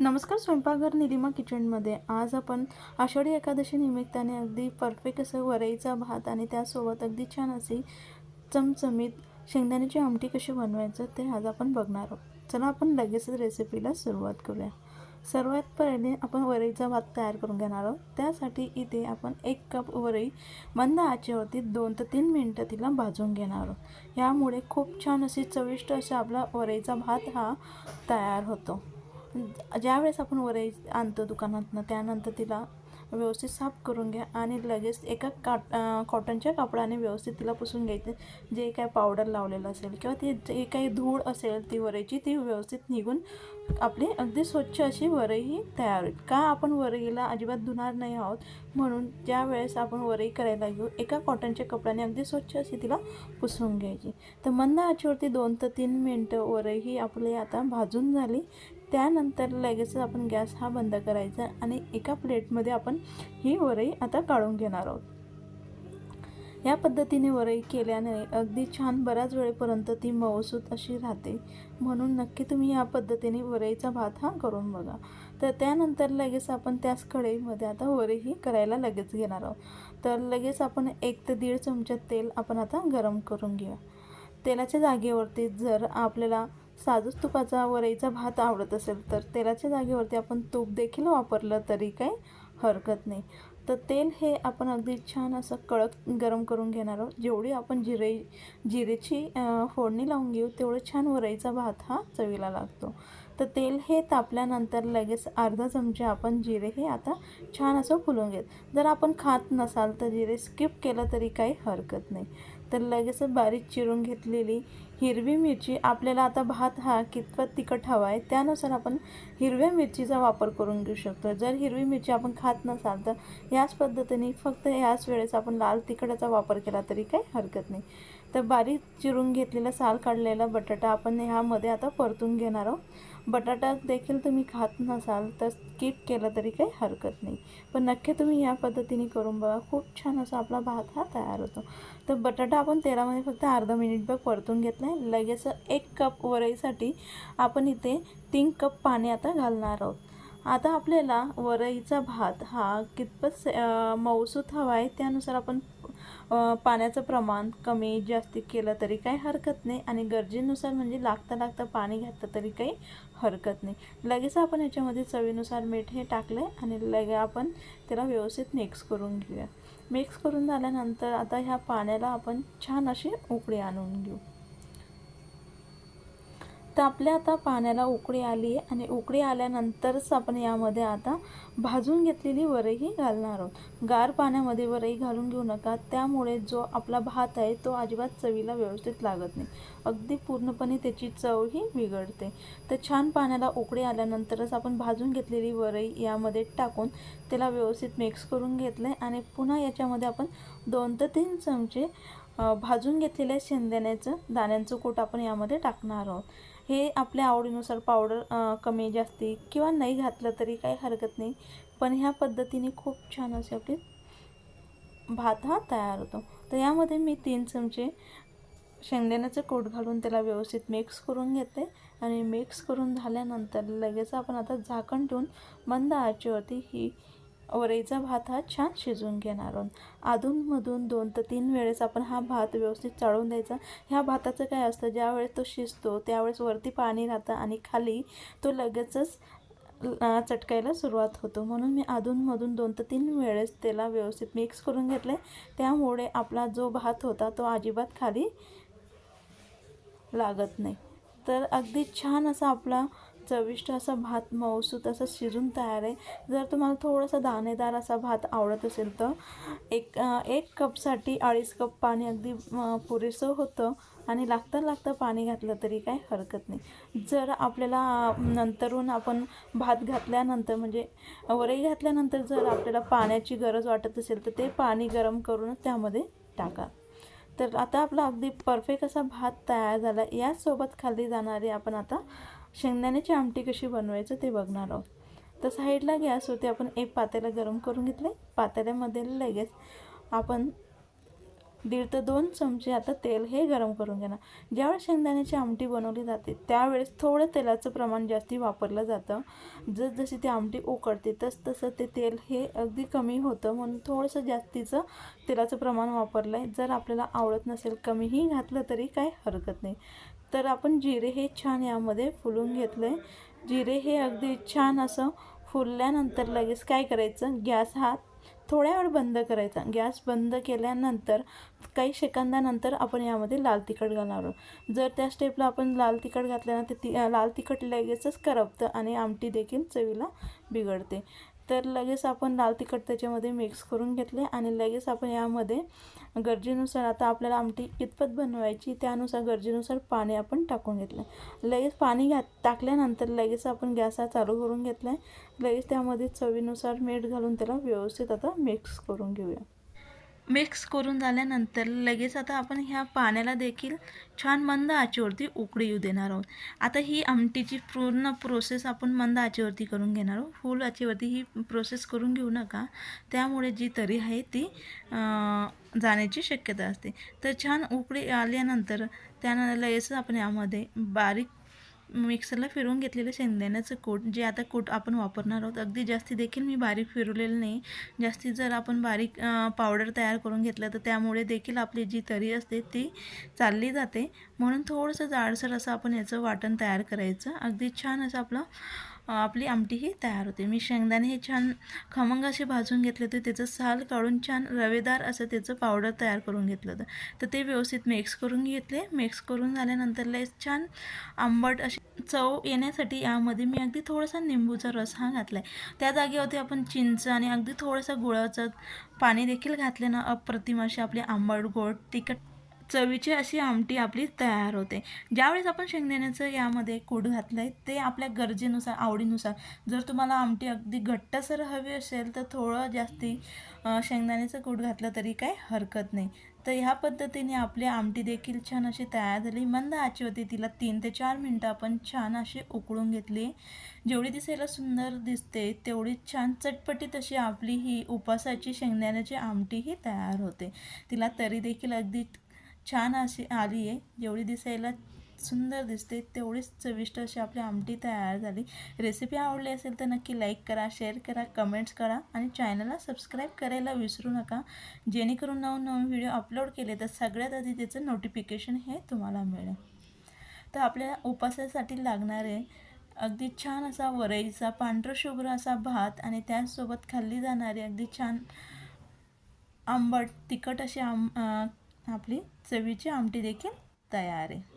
नमस्कार स्वयंपाकघर निलिमा किचनमध्ये. आज आपण आषाढी एकादशी निमित्ताने अगदी परफेक्ट असं वरईचा भात आणि त्यासोबत अगदी छान अशी चमचमीत शेंगदाण्याची आमटी कशी बनवायचं ते आज आपण बघणार आहोत. चला आपण लगेचच रेसिपीला सुरुवात करूया. सर्वात पहिले आपण वरईचा भात तयार करून घेणार आहोत. त्यासाठी इथे आपण एक कप वरई मंद आचेवरती दोन ते तीन मिनटं तिला भाजून घेणार आहोत. यामुळे खूप छान अशी चविष्ट असा आपला वरईचा भात हा तयार होतो. ज्यावेळेस आपण वरई आणतो दुकानातनं त्यानंतर तिला व्यवस्थित साफ करून घ्या आणि लगेच एका काट कॉटनच्या कापडाने व्यवस्थित तिला पुसून घ्यायचे. जे काय पावडर लावलेलं असेल किंवा ते जे काही धूळ असेल ती वरईची ती व्यवस्थित निघून आपली अगदी स्वच्छ अशी वरई तयार होईल. का आपण वरईला अजिबात धुणार नाही आहोत? म्हणून ज्या वेळेस आपण वरई करायला घेऊ एका कॉटनच्या कपड्याने अगदी स्वच्छ अशी तिला पुसून घ्यायची. तर मंद आचीवरती दोन ते तीन मिनटं वरई ही आपली आता भाजून झाली. त्यानंतर लगेचच आपण गॅस हा बंद करायचा आणि एका प्लेटमध्ये आपण ही वरई आता काढून घेणार आहोत. या पद्धतीने वरई केल्याने अगदी छान बऱ्याच वेळेपर्यंत ती मऊसूत अशी राहते. म्हणून नक्की तुम्ही या पद्धतीने वरईचा भात हा करून बघा. तर त्यानंतर लगेच आपण त्याच कढईमध्ये आता वरईही करायला लगेच घेणार आहोत. तर लगेच आपण एक ते दीड चमचा तेल आपण आता गरम करून घेऊया. तेलाच्या जागेवरती जर आपल्याला साजूच तुपाचा वरईचा भात आवडत असेल तर तेलाच्या जागेवरती आपण तूप देखील वापरलं तरी काही हरकत नाही. तर तेल हे आपण अगदी छान असं कळक गरम करून घेणार आहोत. जेवढी आपण जिरे जिरेची फोडणी लावून घेऊ तेवढं छान वरईचा भात हा चवीला लागतो. तर तेल हे तापल्यानंतर लगेच अर्धा चमचा आपण जिरे हे आता छान असं फुलून घेत. जर आपण खात नसाल तर जिरे स्किप केलं तरी काही हरकत नाही. तर लगेच बारीक चिरून घेतलेली हिरवी मिरची आपल्याला आता भात हा कितपत तिखट हवा आहे त्यानुसार आपण हिरव्या मिरचीचा वापर करून घेऊ शकतो. जर हिरवी मिरची आपण खात नसाल तर याच पद्धतीने फक्त याच वेळेस आपण लाल तिखटाचा वापर केला तरी काही हरकत नाही. तर बारीक चिरून घेतलेला साल काढलेला बटाटा आपण ह्यामध्ये आता परतून घेणार आहोत. बटाटा देखील तुम्ही खात नसाल तर स्किप केलं तरी काही हरकत नाही. पण नक्की तुम्ही या पद्धतीने करून बघा. खूप छान असा आपला भात हा तयार होतो. तर बटाटा आपण तेलामध्ये फक्त अर्धा मिनिटभर परतून घेतला आहे लगेच एक कप वरईसाठी आपण इथे तीन कप पाणी आता घालणार आहोत. आता आपल्याला वरईचा भात हा कितपत मऊसूत हवा आहे त्यानुसार आपण पाण्याचं प्रमाण कमी जास्ती केलं तरी काही हरकत नाही आणि गरजेनुसार म्हणजे लागता लागता पाणी घातलं तरी काही हरकत नाही. लगेच आपण याच्यामध्ये चवीनुसार मीठ हे टाकलं आहे आणि लगे आपण त्याला व्यवस्थित मिक्स करून घेऊया. मिक्स करून झाल्यानंतर आता ह्या पाण्याला आपण छान अशी उकळी आणून घेऊ. तर आपल्या आता पाण्याला उकळी आली आहे आणि उकळी आल्यानंतरच आपण यामध्ये आता भाजून घेतलेली वरही घालणार आहोत. गार पाण्यामध्ये वरही घालून घेऊ नका. त्यामुळे जो आपला भात आहे तो अजिबात चवीला व्यवस्थित लागत नाही. अगदी पूर्णपणे त्याची चवही बिघडते. तर छान पाण्याला उकळी आल्यानंतरच आपण भाजून घेतलेली वरई यामध्ये टाकून त्याला व्यवस्थित मिक्स करून घेतलं आहे आणि पुन्हा याच्यामध्ये आपण दोन ते तीन चमचे भाजून घेतलेल्या शेंगदाण्याचं दाण्यांचं कूट आपण यामध्ये टाकणार आहोत. हे आपल्या आवडीनुसार पावडर कमी जास्ती किंवा नाही घातलं तरी काही हरकत नाही. पण ह्या पद्धतीने खूप छान असे आपले भात हा तयार होतो. तर यामध्ये मी तीन चमचे शेंगदाण्याचं कोट घालून त्याला व्यवस्थित मिक्स करून घेते आणि मिक्स करून झाल्यानंतर लगेच आपण आता झाकण ठेवून मंद आचेवरती ही वरईचा भात हा छान शिजवून घेणार आहोत. अधूनमधून दोन ते तीन वेळेस आपण हा भात व्यवस्थित चाळून द्यायचा. ह्या भाताचं काय असतं ज्यावेळेस तो शिजतो त्यावेळेस वरती पाणी राहतं आणि खाली तो लगेचच चटकायला सुरुवात होतो. म्हणून मी अधूनमधून दोन ते तीन वेळेस त्याला व्यवस्थित मिक्स करून घेतलं आहे त्यामुळे आपला जो भात होता तो अजिबात खाली लागत नाही. तर अगदी छान असा आपला चविष्ट असा भात मऊसूत असं शिजून तयार आहे. जर तुम्हाला थोडासा दाणेदार असा भात आवडत असेल तर एक एक कपसाठी अडीच कप पाणी अगदी पुरेसं होतं आणि लागता लागता पाणी घातलं तरी काही हरकत नाही. जर आपल्याला नंतरून आपण भात घातल्यानंतर म्हणजे वरई घातल्यानंतर जर आपल्याला पाण्याची गरज वाटत असेल तर ते पाणी गरम करूनच त्यामध्ये टाका. तर आता आपला अगदी परफेक्ट असा भात तयार झाला. यासोबत खाल्ली जाणारी आपण आता शेंगदाण्याची आमटी कशी बनवायचं ते बघणार आहोत. तर साईडला गॅस होते आपण एक पातेला गरम करून घेतले पातेल्यामध्ये लगेच आपण दीड ते दोन चमचे आता तेल हे गरम करून घेणार. ज्यावेळेस शेंगदाण्याची आमटी बनवली जाते त्यावेळेस थोडं तेलाचं प्रमाण जास्ती वापरलं जातं. जसजशी ती आमटी उकडते तस तसं ते तेल हे अगदी कमी होतं म्हणून थोडंसं जास्तीचं तेलाचं प्रमाण वापरलं आहे जर आपल्याला आवडत नसेल कमीही घातलं तरी काय हरकत नाही. तर आपण जिरे हे छान यामध्ये फुलून घेतलं आहे जिरे हे अगदी छान असं फुलल्यानंतर लगेच काय करायचं? गॅस हा थोड्या वेळ बंद करायचा. गॅस बंद केल्यानंतर काही सेकंदानंतर आपण यामध्ये लाल तिखट घालणार आहोत. जर त्या स्टेपला आपण लाल तिखट घातल्यानंतर ती लाल तिखट लगेचच करपतं आणि आमटी देखील चवीला बिघडते. तर लगेच आपण लाल तिखट त्याच्यामध्ये मिक्स करून घेतले आणि लगेच आपण यामध्ये गरजेनुसार आता आपल्याला आमटी कितपत बनवायची त्यानुसार गरजेनुसार पाणी आपण टाकून घेतलं. लगेच पाणी घात टाकल्यानंतर लगेच आपण गॅस हा चालू करून घेतला आहे लगेच त्यामध्ये चवीनुसार मीठ घालून त्याला व्यवस्थित आता मिक्स करून घेऊया. मिक्स करून झाल्यानंतर लगेच आता आपण ह्या पाण्याला देखील छान मंद आचेवरती उकळी येऊ देणार आहोत. आता ही आमटीची पूर्ण प्रोसेस आपण मंद आचेवरती करून घेणार आहोत. फुल आचेवरती ही प्रोसेस करून घेऊ नका. त्यामुळे जी तरी आहे ती जाण्याची शक्यता असते. तर छान उकळी आल्यानंतर त्यानंतर लगेच आपण यामध्ये बारीक मिक्सरला फिरवून घेतलेलं शेंगदाण्याचं कूट जे आता कूट आपण वापरणार आहोत अगदी जास्ती देखील मी बारीक फिरवलेलं नाही. जास्ती जर आपण बारीक पावडर तयार करून घेतलं तर त्यामुळे देखील आपली जी तरी असते ती चालली जाते. म्हणून थोडंसं जाडसर असं आपण याचं वाटण तयार करायचं. अगदी छान असं आपलं आपली आमटी ही तयार होते. मी शेंगदाणे हे छान खमंग असे भाजून घेतले होते. त्याचं साल काढून छान रवेदार असं त्याचं पावडर तयार करून घेतलं होतं. तर ते व्यवस्थित मिक्स करून घेतले. मिक्स करून झाल्यानंतर लय छान आंबट अशी चव येण्यासाठी यामध्ये मी अगदी थोडासा निंबूचा रस हा घातला आहे त्या जागेवरती आपण चिंच आणि अगदी थोडंसं गुळाचं पाणी देखील घातले ना अप्रतिम अशी आपली आंबट गोड तिखट चवीची अशी आमटी आपली तयार होते. ज्यावेळेस आपण शेंगदाण्याचं यामध्ये कूड घातलं आहे ते आपल्या गरजेनुसार आवडीनुसार जर तुम्हाला आमटी अगदी घट्टसर हवी असेल तर थोडं जास्ती शेंगदाण्याचं कूड घातलं तरी काही हरकत नाही. तर ह्या पद्धतीने आपली आमटी देखील छान अशी तयार झाली. मंद आची होती तिला तीन ते चार मिनटं आपण छान अशी उकळून घेतली. जेवढी दिसायला सुंदर दिसते तेवढी छान चटपटीत अशी आपली ही उपासाची शेंगदाण्याची आमटी ही तयार होते. तिला तरी देखील अगदी छान अशी आली आहे. जेवढी दिसायला सुंदर दिसते तेवढीच चविष्ट अशी आपली आमटी तयार झाली. रेसिपी आवडली असेल तर नक्की लाईक करा शेअर करा कमेंट्स करा आणि चॅनलला सबस्क्राईब करायला विसरू नका. जेणेकरून नवीन नवीन व्हिडिओ अपलोड केले तर सगळ्यात आधी त्याचं नोटिफिकेशन हे तुम्हाला मिळेल. तर आपल्याला उपासासाठी लागणारे अगदी छान असा वरईचा पांढरशुभ्र असा भात आणि त्याचसोबत खाल्ली जाणारी अगदी छान आंबट तिखट अशी आम आपली चवीची आमटी देखील तयार आहे.